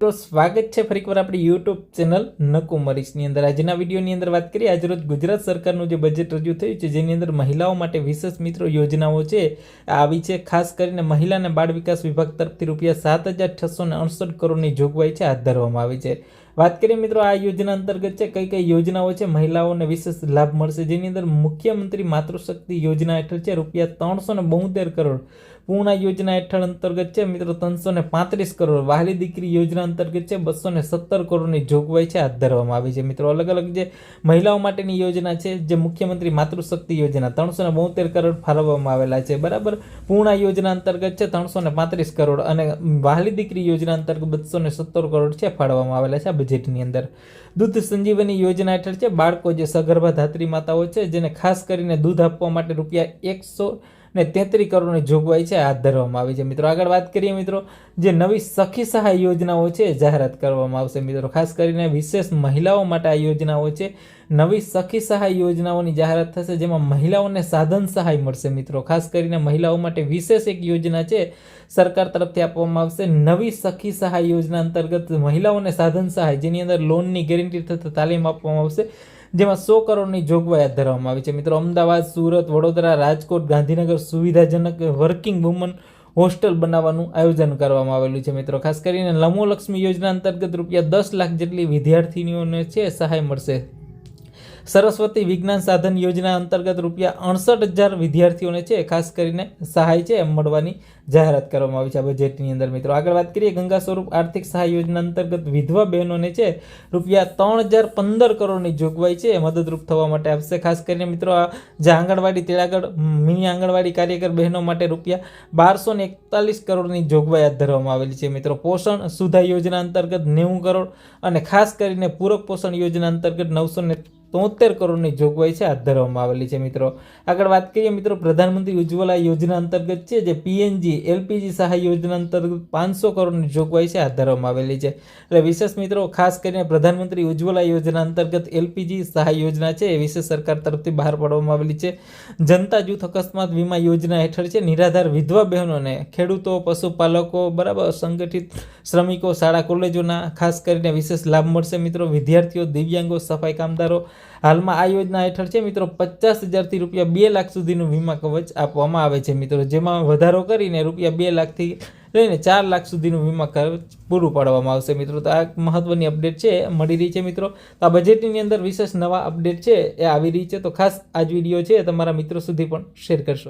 તો સ્વાગત છે ફરીકવાર આપણી યુટ્યુબ ચેનલ નકુ મરીશની અંદર. આજના વિડીયોની અંદર વાત કરીએ આજરોજ ગુજરાત સરકારનું જે બજેટ રજૂ થયું છે, જેની અંદર મહિલાઓ માટે વિશેષ મિત્રો યોજનાઓ છે, આવી છે. ખાસ કરીને મહિલા અને બાળ વિકાસ વિભાગ તરફથી રૂપિયા સાત હજાર છસો ને અડસઠ કરોડની જોગવાઈ છે, હાથ ધરવામાં આવી છે. વાત કરીએ મિત્રો, આ યોજના અંતર્ગત છે, કઈ કઈ યોજનાઓ છે, મહિલાઓને વિશેષ લાભ મળશે? જેની અંદર મુખ્યમંત્રી માતૃશક્તિ યોજના હેઠળ છે, રૂપિયા ત્રણસો ને કરોડ. પૂર્ણા યોજના હેઠળ અંતર્ગત છે. મિત્રો ત્રણસો ને પાંત્રીસ કરોડ વહાલી દીકરી યોજના અંતર્ગત છે. બસો ને સત્તર કરોડની જોગવાઈ છે. હાથ ધરવામાં આવી છે. મિત્રો, અલગ અલગ જે મહિલાઓ માટેની યોજના છે, જે મુખ્યમંત્રી માતૃશક્તિ યોજના ત્રણસો ને બોતેર કરોડ ફાળવવામાં આવેલા છે. બરાબર? પૂર્ણા યોજના અંતર્ગત છે ત્રણસો ને પાંત્રીસ કરોડ અને વહાલી દીકરી યોજના અંતર્ગત બસો ને સત્તર કરોડ છે ફાળવવામાં આવેલા છે આ બજેટની અંદર. દૂધ સંજીવની યોજના હેઠળ છે, બાળકો જે સગર્ભા ધાત્રી માતાઓ છે, જેને ખાસ કરીને દૂધ આપવા માટે રૂપિયા એકસો ને તેત્રી કરોડની જોગવાઈ છે, હાથ ધરવામાં આવી છે. મિત્રો, આગળ વાત કરીએ મિત્રો, જે નવી સખી સહાય યોજનાઓ છે જાહેરાત કરવામાં આવશે. મિત્રો, ખાસ કરીને વિશેષ મહિલાઓ માટે આ યોજનાઓ છે. નવી સખી સહાય યોજનાઓની જાહેરાત થશે, જેમાં મહિલાઓને સાધન સહાય મળશે. મિત્રો, ખાસ કરીને મહિલાઓ માટે વિશેષ એક યોજના છે, સરકાર તરફથી આપવામાં આવશે. નવી સખી સહાય યોજના અંતર્ગત મહિલાઓને સાધન સહાય, જેની અંદર લોનની ગેરંટી થતા તાલીમ આપવામાં આવશે. જેમાં સો કરોડની જોગવાઈ હાથ ધરવામાં આવી છે. મિત્રો, અમદાવાદ, સુરત, વડોદરા, રાજકોટ, ગાંધીનગર સુવિધાજનક વર્કિંગ વુમન હોસ્ટેલ બનાવવાનું આયોજન કરવામાં આવેલું છે. મિત્રો, ખાસ કરીને લમોલક્ષ્મી યોજના અંતર્ગત રૂપિયા દસ લાખ જેટલી વિદ્યાર્થીનીઓને છે, સહાય મળશે. સરસ્વતી વિજ્ઞાન સાધન યોજના અંતર્ગત રૂપિયા અડસઠ હજાર વિદ્યાર્થીઓને છે, ખાસ કરીને સહાય છે એમ મળવાની જાહેરાત કરવામાં આવી છે. આ બજેટની અંદર મિત્રો આગળ વાત કરીએ, ગંગા સ્વરૂપ આર્થિક સહાય યોજના અંતર્ગત વિધવા બહેનોને છે, રૂપિયા ત્રણ હજાર પંદર કરોડની જોગવાઈ છે મદદરૂપ થવા માટે આપશે. ખાસ કરીને મિત્રો આ જે આંગણવાડી તેડાગઢ મિની આંગણવાડી કાર્યકર બહેનો માટે રૂપિયા બારસો ને એકતાલીસ કરોડની જોગવાઈ હાથ ધરવામાં આવેલી છે. મિત્રો પોષણ સુધા યોજના અંતર્ગત નેવું કરોડ અને ખાસ કરીને પૂરક પોષણ યોજના અંતર્ગત નવસો ને તોતેર કરોડની જોગવાઈ છે હાથ ધરવામાં આવેલી છે મિત્રો. આગળ વાત કરીએ મિત્રો, પ્રધાનમંત્રી ઉજ્જવલા યોજના અંતર્ગત છે, જે પીએનજી, એલપીજી સહાય યોજના અંતર્ગત પાંચસો કરોડની જોગવાઈ છે, હાથ ધરવામાં આવેલી છે. એટલે વિશેષ મિત્રો, ખાસ કરીને પ્રધાનમંત્રી ઉજ્જવલા યોજના અંતર્ગત એલપીજી સહાય યોજના છે, એ વિશેષ સરકાર તરફથી બહાર પાડવામાં આવેલી છે. જનતા જૂથ અકસ્માત વીમા યોજના હેઠળ છે, નિરાધાર વિધવા બહેનોને ખેડૂતો, પશુપાલકો, બરાબર સંગઠિત શ્રમિકો, શાળા, કોલેજોના ખાસ કરીને વિશેષ લાભ મળશે મિત્રો. વિદ્યાર્થીઓ, દિવ્યાંગો, સફાઈ કામદારો હાલમાં આ યોજના હેઠળ છે, મિત્રો, પચાસ હજારથી રૂપિયા બે લાખ સુધીનું વીમા કવચ આપવામાં આવે છે, મિત્રો. જેમાં વધારો કરીને રૂપિયા બે લાખથી લઈને ચાર લાખ સુધીનું વીમા કવચ પૂરું પાડવામાં આવશે, મિત્રો. તો આ એક મહત્વની અપડેટ છે, મળી રહી છે, મિત્રો. તો આ બજેટની અંદર વિશેષ નવા અપડેટ છે, એ આવી રહી છે. તો ખાસ આ વીડિયો છે તમારા મિત્રો સુધી પણ શેર કરશો.